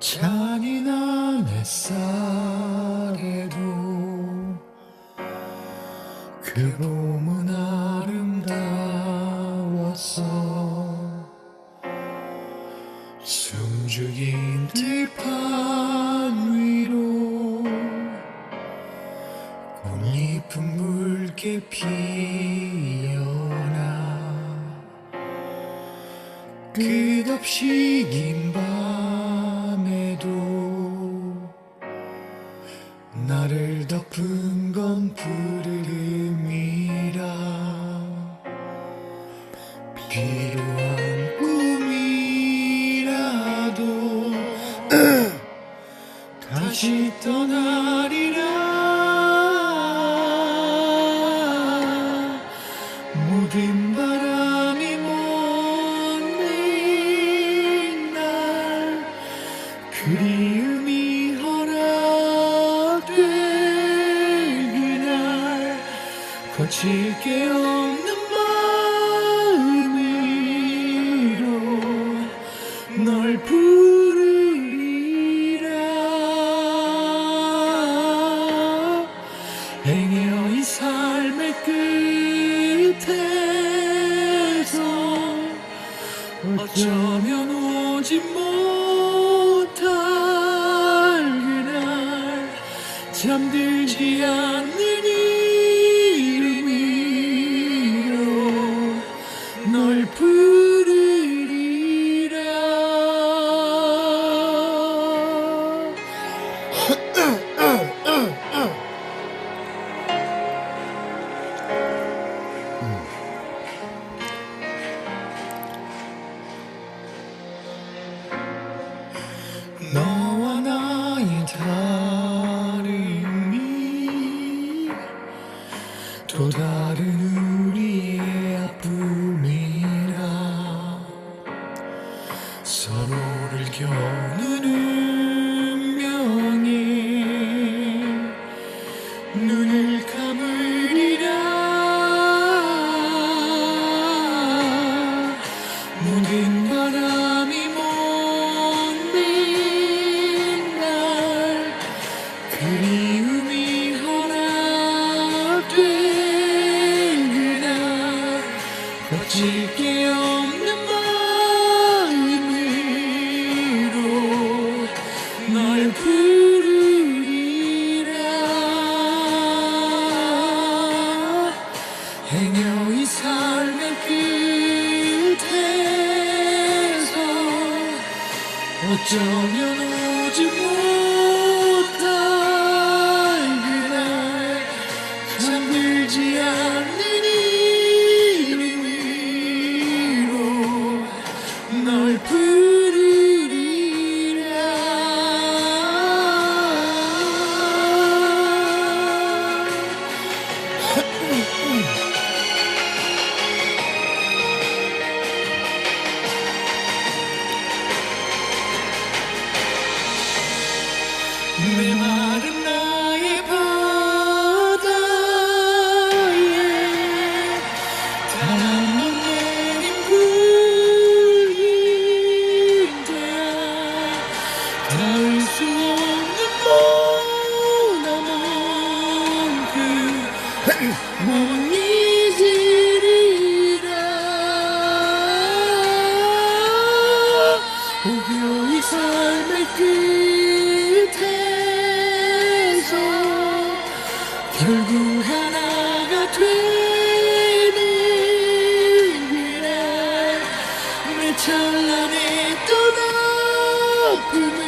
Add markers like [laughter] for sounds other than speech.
잔인한 햇살에도 그 봄은 아름다웠어 숨죽인 들판 위로 꽃잎은 붉게 피어나 끝없이 긴밤 나를 덮은 건 푸르름이라. 필요한 꿈이라도 [clears throat] 다시 떠나리라. 모든 바람이 못내린 날 그리움 거칠 게 없는 마음으로 널 부르리라. 행여 이 삶의 끝에서 어쩌면 오지 못할 그날 잠들지 않는 또 다른 우리의 아픔이라 서로를 겨누는 운명에 눈을 감으리라. 모든 바람이 못낸 날 그리 거칠 게 없는 마음으로 널 부르리라. 행여 이 삶의 끝에서 어쩌면 오지 못할 그날 잠들지 않는 찬란히 떠나 불을